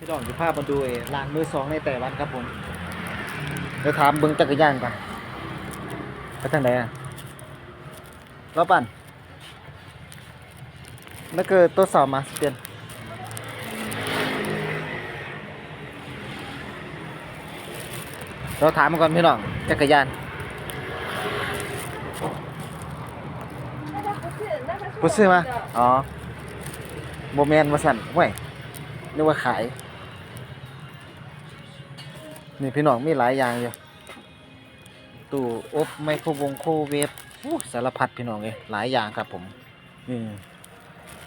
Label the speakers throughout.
Speaker 1: พี่น้องจะพามาดูไอ้ร้านมือสองในแต่วันครับผมเดี๋ยวถามเบิ้งจักรยานก่อนไปทางไหนอะรอปั่นนั่นคือตัวสอบมาสเปลี่ยนเราถามมาก่อนพี่น้องจักรยานผู้ซื้อมา อ๋อโมเมนมาสั่นห่วยนึกว่าขาย นี่พี่น้องมีหลายอย่างอยู่ตู้อบไมโครวงโครเวฟสารพัดพี่น้องเลยหลายอย่างครับผมนี่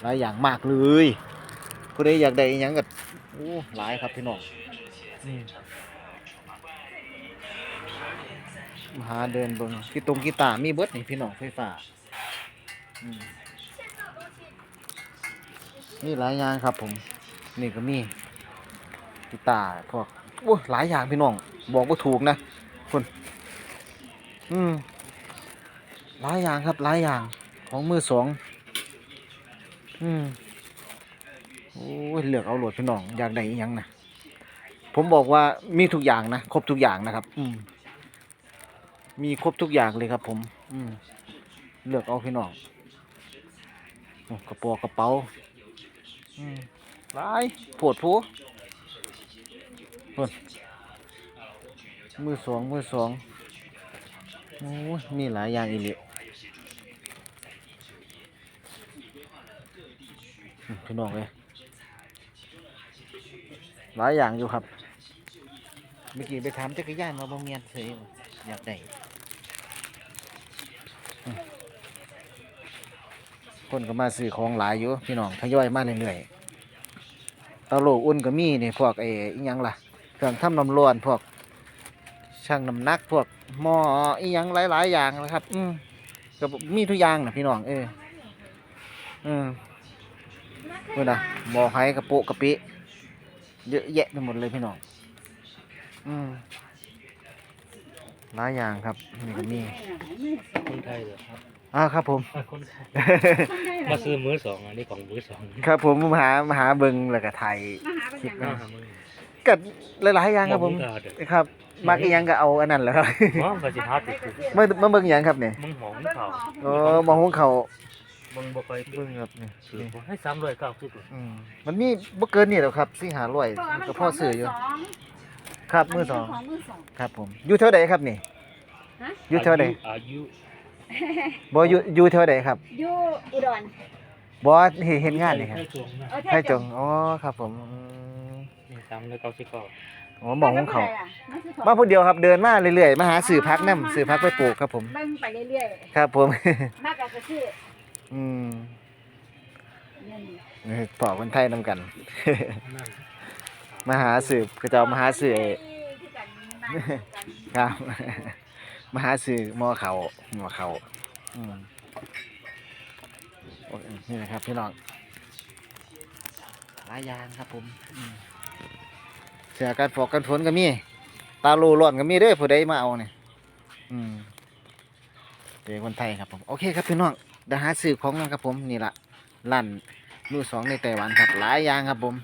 Speaker 1: หลายอย่างมากเลยผู้ใดอยากได้อิหยังก็อู้หลายครับพี่น้องนี่มหาเดินเบิงกีตรงกีตาร์มีเบิดนี่พี่น้องไฟฟ้าอืมมีหลายอย่างครับผม นี่ก็มีกีตาร์พวก โอ้หลายอย่างพี่น้อง บอกว่าถูกนะคุณอืมหลายอย่างครับหลายอย่างของมือสองอืมโอ้ยเลือกเอาโหลดพี่น้องอยากได้อิหยังนะผมบอกว่ามีทุกอย่างนะครบทุกอย่างนะครับ อืมมีครบทุกอย่างเลยครับ ผม อืมเลือกเอาพี่น้องกระเป๋ากระเป๋าอืมหลายโผดผู้ มือสองมือสองโอ้มีหลายอย่างอีกเลยพี่น้องเลยหลายอย่างอยู่ครับ เมื่อกี้ไปถามจักรยานมาบางเมียนเฉยอยากได้คนก็มาซื้อของหลายอยู่พี่น้องทยอยมาเรื่อยๆตาโลอุ่นก็มีนี่พวกไอ้อิหยังล่ะ เครื่องทำน้ำร้อนพวกช่างน้ำหนักพวกหม้ออีหยังหลาย ๆ อย่างนะครับ อืมก็มีทุกอย่างนะพี่น้องเอออืมนี่นะหม้อไห้กระปุกกระปิเยอะแยะไปหมดเลยพี่น้องอืมหลายอย่างครับนี่ก็มี
Speaker 2: คนไทยเหรอครับ
Speaker 1: อ้าวครับผม
Speaker 2: คนไทยมาซื้อมือสองอันนี้ของมือสอง
Speaker 1: ครับผมมาหามาหาเบิงแล้วก็ถ่าย
Speaker 3: มาหาเป็นอย่าง
Speaker 2: น่า
Speaker 3: ไร
Speaker 2: หามือ
Speaker 1: ก็หลายๆอย่างครับผม
Speaker 2: งเด้อ
Speaker 1: ครับมักอีหยังก็เอาอันนั้นแหละครับ
Speaker 2: หอมกับสิฮาติดคือ
Speaker 1: มามาเบิ่งหยังครับเนี่ย
Speaker 2: มึงหอมเขา
Speaker 1: โอ้มาหุงเขาว
Speaker 2: มึงบ่เคย
Speaker 1: เบิ่งครับนี่
Speaker 2: ซื้อให้สามร้อยเก้าสิบ
Speaker 1: อืมมันมีบ่เกินนี่หรอกครับสิหาร้อยก็พ่อซื้ออยู่ ครับมือสอง
Speaker 3: ของมือสอง
Speaker 1: ครับผมอยู่แถวใดครับนี่
Speaker 3: ฮะ
Speaker 1: อยู่แถวใด
Speaker 2: อายุ
Speaker 1: บ่อยู่อยู่แถวใดครับ
Speaker 3: อยู่อุดร
Speaker 1: บ่เห็นเห็นงานนี่ครับ
Speaker 2: ให้จงนะ
Speaker 3: เออ
Speaker 1: ให้จงอ๋อครับผมอืม
Speaker 2: นี่ สามร้อยเก้าสิบเก้า
Speaker 1: อ๋อหมองของเขา
Speaker 3: มาซื้อของ
Speaker 1: มาผู้เดียวครับเดินมาเรื่อยๆมาหาซื้อพักนํซื้อพักไปปลูกครับผม
Speaker 3: เบิ่งไปเรื่อย
Speaker 1: ครับผม
Speaker 3: ๆมากกว่าจะซื้อ
Speaker 1: อืม
Speaker 3: เงิน
Speaker 1: นี่ปอกคนไทยนํกัน
Speaker 2: นั่น
Speaker 1: มาหาซื้อก็จะเอามาหาซื้อไอ้
Speaker 3: ที่กันมากัน
Speaker 1: ครับมาหาซื้อหม้อเขาหม้อเขาอืมโอ้ยนี่นะครับพี่น้องหลายอย่างครับผมอืมเสือกันฝอกกันฝนก็มี ตาลูร้อนก็มีเด้อผู้ใดมาเอาเนี่ยอืมเป็นคนไทยครับผม โอเคครับพี่น้องเดี๋ยวหาซื้อของกันครับผมนี่ละลั่นมือสองในไต้หวันครับหลายอย่างครับผม